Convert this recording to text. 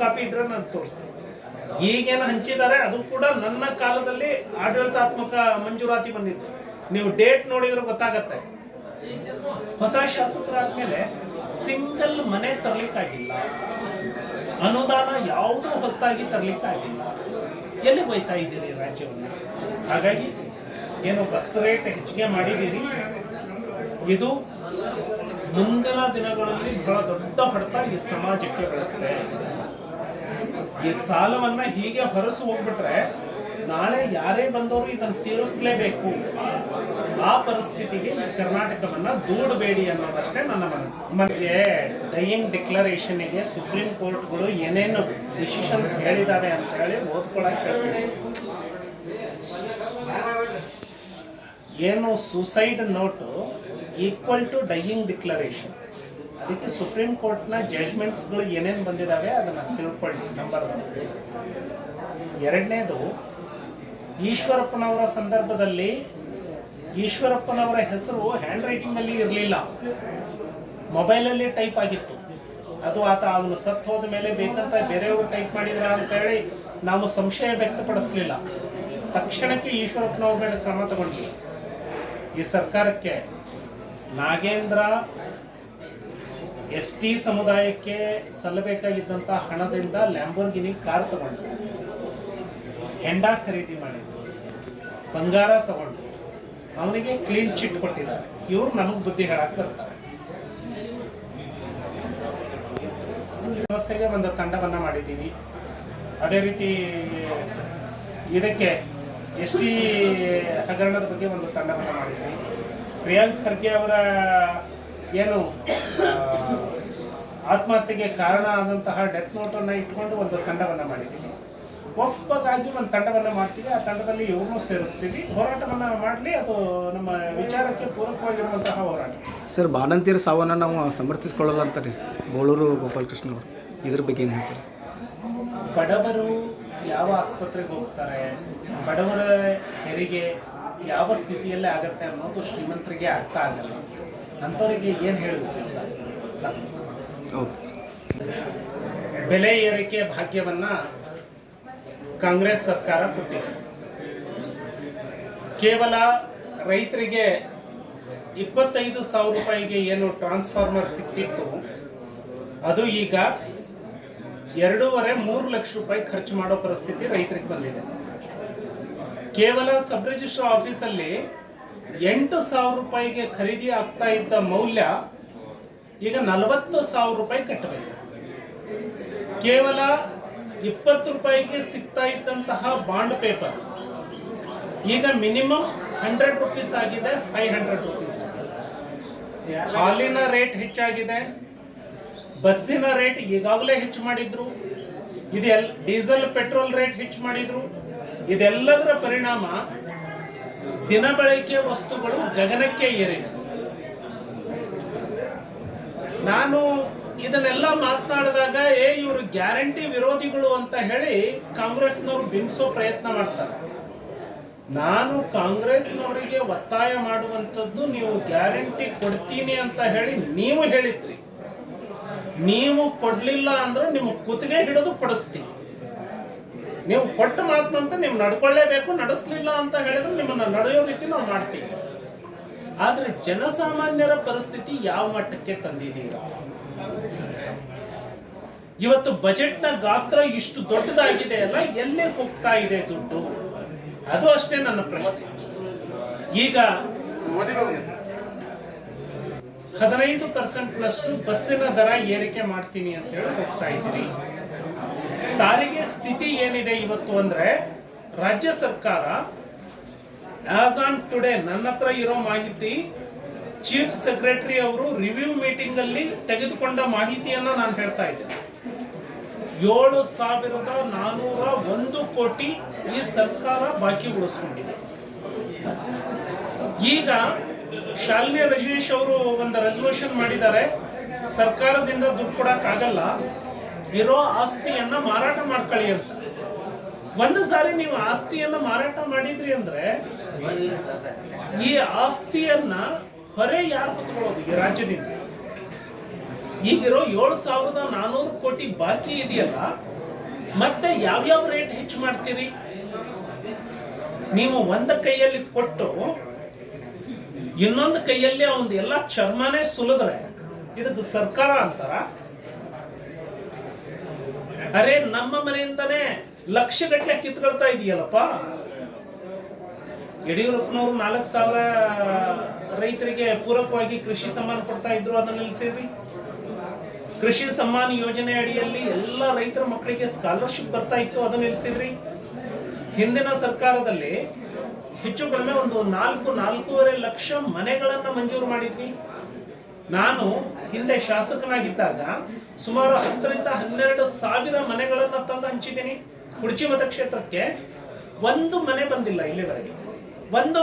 Copy ಇದ್ರೆ ನಾನು ತೋರಿಸ್ತೀನಿ. ಈಗೇನು ಹಂಚಿದ್ದಾರೆ, ಅದು ಕೂಡ ನನ್ನ ಕಾಲದಲ್ಲಿ ಆಡಳಿತಾತ್ಮಕ ಮಂಜೂರಾತಿ ಬಂದಿತ್ತು. ನೀವು ಡೇಟ್ ನೋಡಿದ್ರೆ ಗೊತ್ತಾಗತ್ತೆ. ಹೊಸ ಶಾಸಕರಾದ್ಮೇಲೆ ಸಿಂಗಲ್ ಮನೆ ತರ್ಲಿಕ್ಕಾಗಿಲ್ಲ. ಅನುದಾನ ಯಾವುದೂ ಹೊಸದಾಗಿ ತರ್ಲಿಕ್ಕಾಗಿಲ್ಲ. ಎಲ್ಲಿ ಹೋಯ್ತಾ ಇದ್ದೀರಿ ರಾಜ್ಯವನ್ನು? ಹಾಗಾಗಿ ಏನು ಬಸ್ ರೇಟ್ ಹೆಚ್ಚಿಗೆ ಮಾಡಿದ್ದೀರಿ? ಇದು ಮುಂದಿನ ದಿನಗಳಲ್ಲಿ ಬಹಳ ದೊಡ್ಡ ಹೊಡೆತ ಈ ಸಮಾಜಕ್ಕೆ ಬೀಳುತ್ತೆ ಈ ಸಾಲವನ್ನ ಹೀಗೆ ಹೊರಸು ಹೋಗ್ಬಿಟ್ರೆ ನಾಳೆ ಯಾರೇ ಬಂದವರು ಇದನ್ನು ತೀರಿಸಲೇಬೇಕು. ಆ ಪರಿಸ್ಥಿತಿಗೆ ಈ ಕರ್ನಾಟಕವನ್ನ ದೂಡಬೇಡಿ ಅನ್ನೋದಷ್ಟೇ ನನ್ನ ಮನವಿ. ಡೈಯಿಂಗ್ ಡಿಕ್ಲರೇಷನ್ಗೆ ಸುಪ್ರೀಂ ಕೋರ್ಟ್ಗಳು ಏನೇನು ಡಿಸಿಷನ್ಸ್ ಹೇಳಿದ್ದಾರೆ ಅಂತ ಹೇಳಿ ಓದ್ಕೊಳಕ್ ಹೇಳ್ತೀನಿ. ಏನು suicide note equal to dying declaration ಅದಕ್ಕೆ ಸುಪ್ರೀಂ ಕೋರ್ಟ್ನ ಜಡ್ಜ್ಮೆಂಟ್ಸ್ಗಳು ಏನೇನು ಬಂದಿದ್ದಾವೆ ಅದನ್ನು ತಿಳ್ಕೊಳ್ಳಿ ನಂಬರ್ ಒನ್ ಎರಡನೇದು, ಈಶ್ವರಪ್ಪನವರ ಸಂದರ್ಭದಲ್ಲಿ ಈಶ್ವರಪ್ಪನವರ ಹೆಸರು ಹ್ಯಾಂಡ್ ರೈಟಿಂಗಲ್ಲಿ ಇರಲಿಲ್ಲ ಮೊಬೈಲಲ್ಲಿ ಟೈಪ್ ಆಗಿತ್ತು. ಅದು ಆತ ಅವನು ಸತ್ತು ಹೋದ ಮೇಲೆ ಬೇಕಂತ ಬೇರೆಯವರು ಟೈಪ್ ಮಾಡಿದ್ರ ಅಂತ ಹೇಳಿ ನಾವು ಸಂಶಯ ವ್ಯಕ್ತಪಡಿಸಲಿಲ್ಲ. ತಕ್ಷಣಕ್ಕೆ ಈಶ್ವರಪ್ಪನವ್ರ ಮೇಲೆ ಕ್ರಮ ತಗೊಂಡ್ವಿ. ಈ ಸರ್ಕಾರಕ್ಕೆ ನಾಗೇಂದ್ರ ಎಸ್ ಟಿ ಸಮುದಾಯಕ್ಕೆ ಸಲ್ಲಬೇಕಾಗಿದ್ದಂಥ ಹಣದಿಂದ ಲ್ಯಾಂಬೋರ್ಗಿನಿ ಕಾರ್ ತಗೊಂಡು ಹೆಂಡ ಖರೀದಿ ಮಾಡಿದ್ರು. ಬಂಗಾರ ತಗೊಂಡು ಅವನಿಗೆ ಕ್ಲೀನ್ ಚಿಟ್ ಕೊಟ್ಟಿದ್ದಾರೆ. ಇವ್ರು ನಮಗೆ ಬುದ್ಧಿ ಹೇಳಕ್ ಬರ್ತಾರೆ. ವ್ಯವಸ್ಥೆಗೆ ಒಂದು ತಂಡವನ್ನು ಮಾಡಿದ್ದೀವಿ. ಅದೇ ರೀತಿ ಇದಕ್ಕೆ ಎಸ್ ಟಿ ಹಗರಣದ ಬಗ್ಗೆ ಒಂದು ತಂಡವನ್ನು ಮಾಡಿದ್ದೀವಿ. ಪ್ರಿಯಾಂಕ್ ಖರ್ಗೆ ಅವರ ಏನು ಆತ್ಮಹತ್ಯೆಗೆ ಕಾರಣ ಆದಂತಹ ಡೆತ್ ನೋಟನ್ನು ಇಟ್ಕೊಂಡು ಒಂದು ತಂಡವನ್ನು ಮಾಡಿದ್ದೀವಿ. ಒಪ್ಪಗಾಗಿ ಒಂದು ತಂಡವನ್ನು ಮಾಡ್ತೀವಿ. ಆ ತಂಡದಲ್ಲಿ ಇವ್ರನ್ನೂ ಸೇರಿಸ್ತೀವಿ. ಹೋರಾಟವನ್ನು ಮಾಡಲಿ ಅದು ನಮ್ಮ ವಿಚಾರಕ್ಕೆ ಪೂರಕವಾಗಿರುವಂತಹ ಹೋರಾಟ. ಸರ್ ಬಾಣಂತಿಯರ ಸಾವನ್ನು ನಾವು ಸಮರ್ಥಿಸ್ಕೊಳ್ಳಲ್ಲ ಅಂತಾರೆ. ಬೋಳೂರು ಗೋಪಾಲಕೃಷ್ಣ ಅವರು ಇದ್ರ ಬಗ್ಗೆ ಏನು ಹೇಳ್ತಾರೆ? ಬಡವರು ಯಾವ ಆಸ್ಪತ್ರೆಗೆ ಹೋಗ್ತಾರೆ ಬಡವರ ಹೆರಿಗೆ ಯಾವ ಸ್ಥಿತಿಯಲ್ಲೇ ಆಗುತ್ತೆ ಅನ್ನೋದು ಶ್ರೀಮಂತರಿಗೆ ಅರ್ಥ ಆಗಲ್ಲ. ಅಂಥವರಿಗೆ ಏನು ಹೇಳಬೇಕು ಸರ್. ಬೆಲೆ ಏರಿಕೆ ಭಾಗ್ಯವನ್ನ ಕಾಂಗ್ರೆಸ್ ಸರ್ಕಾರ ಕೊಟ್ಟಿದೆ. ಕೇವಲ ರೈತರಿಗೆ ಇಪ್ಪತ್ತೈದು ಸಾವಿರ ರೂಪಾಯಿಗೆ ಏನು ಟ್ರಾನ್ಸ್ಫಾರ್ಮರ್ ಸಿಕ್ಕಿತ್ತು ಅದು ಈಗ ಎರಡೂವರೆ ಮೂರು ಲಕ್ಷ ರೂಪಾಯಿ ಖರ್ಚು ಮಾಡೋ ಪರಿಸ್ಥಿತಿ ರೈತರಿಗೆ ಬಂದಿದೆ. ಕೇವಲ ಸಬ್ ರಿಜಿಸ್ಟ್ರಾರ್ ಆಫೀಸಲ್ಲಿ ಎಂಟು ಸಾವಿರ ರೂಪಾಯಿಗೆ ಖರೀದಿ ಆಗ್ತಾ ಇದ್ದ ಮೌಲ್ಯ ಈಗ ನಲವತ್ತು ಸಾವಿರ ರೂಪಾಯಿ ಕಟ್ಟಬೇಕು ಕೇವಲ ಇಪ್ಪತ್ತು ರೂಪಾಯಿಗೆ ಸಿಗ್ತಾ ಇದ್ದಂತಹ ಬಾಂಡ್ ಪೇಪರ್ ಈಗ ಮಿನಿಮಮ್ ಹಂಡ್ರೆಡ್ ರುಪೀಸ್ ಆಗಿದೆ, ಫೈವ್ ಹಂಡ್ರೆಡ್ ರುಪೀಸ್ ಹಾಲಿನ ರೇಟ್ ಹೆಚ್ಚಾಗಿದೆ, ಬಸ್ಸಿನ ರೇಟ್ ಈಗಾಗಲೇ ಹೆಚ್ಚು ಮಾಡಿದ್ರು, ಇದೆಲ್ಲ ಡೀಸೆಲ್, ಪೆಟ್ರೋಲ್ ರೇಟ್ ಹೆಚ್ಚು ಮಾಡಿದ್ರು, ಇದೆಲ್ಲದರ ಪರಿಣಾಮ ದಿನಬಳಕೆ ವಸ್ತುಗಳು ಗಗನಕ್ಕೆ ಏರಿದೆ. ನಾನು ಇದನ್ನೆಲ್ಲ ಮಾತನಾಡಿದಾಗ, ಏ, ಇವರು ಗ್ಯಾರಂಟಿ ವಿರೋಧಿಗಳು ಅಂತ ಹೇಳಿ ಕಾಂಗ್ರೆಸ್ನವರು ಬಿಂಬಿಸೋ ಪ್ರಯತ್ನ ಮಾಡ್ತಾರೆ. ನಾನು ಕಾಂಗ್ರೆಸ್ನವರಿಗೆ ಒತ್ತಾಯ ಮಾಡುವಂಥದ್ದು ನೀವು ಗ್ಯಾರಂಟಿ ಕೊಡ್ತೀನಿ ಅಂತ ಹೇಳಿ ನೀವು ಹೇಳಿದ್ರಿ. ನೀವು ಕೊಡಲಿಲ್ಲ ಅಂದ್ರೆ ನಿಮ್ಮ ಕುತ್ತಿಗೆ ಹಿಡಿದು ಕೊಡಿಸ್ತೀನಿ. ನೀವು ಕೊಟ್ಟ ಮಾತನಂತ ನೀವು ನಡ್ಕೊಳ್ಳೇಬೇಕು, ನಡೆಸಲಿಲ್ಲ ಅಂತ ಹೇಳಿದ್ರೆ ನಿಮ್ಮನ್ನ ನಡೆಯೋ ರೀತಿ ನಾವು ಮಾಡ್ತೀವಿ. ಆದ್ರೆ ಜನಸಾಮಾನ್ಯರ ಪರಿಸ್ಥಿತಿ ಯಾವ ಮಟ್ಟಕ್ಕೆ ತಂದಿದ್ದೀರಾ? ಇವತ್ತು ಬಜೆಟ್ನ ಗಾತ್ರ ಇಷ್ಟು ದೊಡ್ಡದಾಗಿದೆ ಅಲ್ಲ, ಎಲ್ಲಿ ಹೋಗ್ತಾ ಇದೆ ದುಡ್ಡು? ಅದು ಅಷ್ಟೇ ನನ್ನ ಪ್ರಶ್ನೆ. ಈಗ ಹದಿನೈದು ಪರ್ಸೆಂಟ್ನಷ್ಟು ಬಸ್ಸಿನ ದರ ಏರಿಕೆ ಮಾಡ್ತೀನಿ ಅಂತ ಹೇಳಿ ಹೋಗ್ತಾ ಇದ್ದೀರಿ. ಸಾರಿಗೆ ಸ್ಥಿತಿ ಏನಿದೆ ಇವತ್ತು ಅಂದ್ರೆ ರಾಜ್ಯ ಸರ್ಕಾರ ಆಸ್ ಆನ್ ಟುಡೇ ನನ್ನ ಹತ್ರ ಇರೋ ಮಾಹಿತಿ ಚೀಫ್ ಸೆಕ್ರೆಟರಿ ಅವರು ರಿವ್ಯೂ ಮೀಟಿಂಗ್ ಅಲ್ಲಿ ತೆಗೆದುಕೊಂಡ ಮಾಹಿತಿಯನ್ನ ನಾನು ಹೇಳ್ತಾ ಇದ್ದೇನೆ. ಏಳು ಸಾವಿರದ ನಾನೂರ ಒಂದು ಕೋಟಿ ಈ ಸರ್ಕಾರ ಬಾಕಿ ಉಳಿಸ್ಕೊಂಡಿದೆ. ಈಗ ಶಾಲಿನಿ ರಜನೀಶ್ ಅವರು ಒಂದು ರೆಸಲ್ಯೂಷನ್ ಮಾಡಿದ್ದಾರೆ. ಸರ್ಕಾರದಿಂದ ದುಡ್ಡು ಕೊಡಕ್ಕಾಗಲ್ಲ. ಇರೋ ಆಸ್ತಿಯನ್ನ ಮಾರಾಟ ಮಾಡ್ಕೊಳ್ಳಿ ಅಂತ. ಒಂದು ಸಾರಿ ನೀವು ಆಸ್ತಿಯನ್ನ ಮಾರಾಟ ಮಾಡಿದ್ರಿ ಅಂದ್ರೆ ಈ ಆಸ್ತಿಯನ್ನ ಹೊರೆ ಯಾರು ಹೊತ್ಕೊಳ್ಳೋದು ಈ ರಾಜ್ಯದಿಂದ? ಈಗಿರೋ ಏಳು ಸಾವಿರದ ನಾನೂರು ಕೋಟಿ ಬಾಕಿ ಇದೆಯಲ್ಲ, ಮತ್ತೆ ಯಾವ್ಯಾವ ರೇಟ್ ಹೆಚ್ಚು ಮಾಡ್ತೀರಿ? ನೀವು ಒಂದ ಕೈಯಲ್ಲಿ ಕೊಟ್ಟು ಇನ್ನೊಂದು ಕೈಯಲ್ಲಿ ಅವನ್ ಎಲ್ಲ ಚರ್ಮನೇ ಸುಲಿದ್ರೆ, ಇದಕ್ಕೆ ಸರ್ಕಾರ ಅಂತಾರ. ಅರೆ, ನಮ್ಮ ಮನೆಯಿಂದನೇ ಲಕ್ಷಗಟ್ಟಲೆ ಕಿತ್ಕೊಳ್ತಾ ಇದೆಯಲ್ಲಪ್ಪ. ಯಡಿಯೂರಪ್ಪನವರು ನಾಲ್ಕು ಸಾವಿರ ರೈತರಿಗೆ ಪೂರಕವಾಗಿ ಕೃಷಿ ಸಮ್ಮಾನ ಕೊಡ್ತಾ ಇದ್ರು, ಅದನ್ನ ನಿಲ್ಲಿಸಿದ್ರಿ ಕೃಷಿ ಸಮ್ಮಾನ ಯೋಜನೆ ಅಡಿಯಲ್ಲಿ ಎಲ್ಲ ರೈತರ ಮಕ್ಕಳಿಗೆ ಸ್ಕಾಲರ್ಶಿಪ್ ಬರ್ತಾ ಇತ್ತು, ಅದನ್ನ ನಿಲ್ಲಿಸಿದ್ರಿ ಹಿಂದಿನ ಸರ್ಕಾರದಲ್ಲಿ ಹೆಚ್ಚು ಕಡಿಮೆ ಒಂದು ನಾಲ್ಕು, ನಾಲ್ಕೂವರೆ ಲಕ್ಷ ಮನೆಗಳನ್ನ ಮಂಜೂರು ಮಾಡಿದ್ವಿ. ನಾನು ಹಿಂದೆ ಶಾಸಕನಾಗಿದ್ದಾಗ ಸುಮಾರು ಹತ್ತರಿಂದ ಹನ್ನೆರಡು ಸಾವಿರ ಮನೆಗಳನ್ನ ತಂದು ಹಂಚಿದ್ದೀನಿ. ಕುಡ್ಚಿ ಮತಕ್ಷೇತ್ರಕ್ಕೆ ಒಂದು ಮನೆ ಬಂದಿಲ್ಲ ಇಲ್ಲಿವರೆಗೆ. ಒಂದು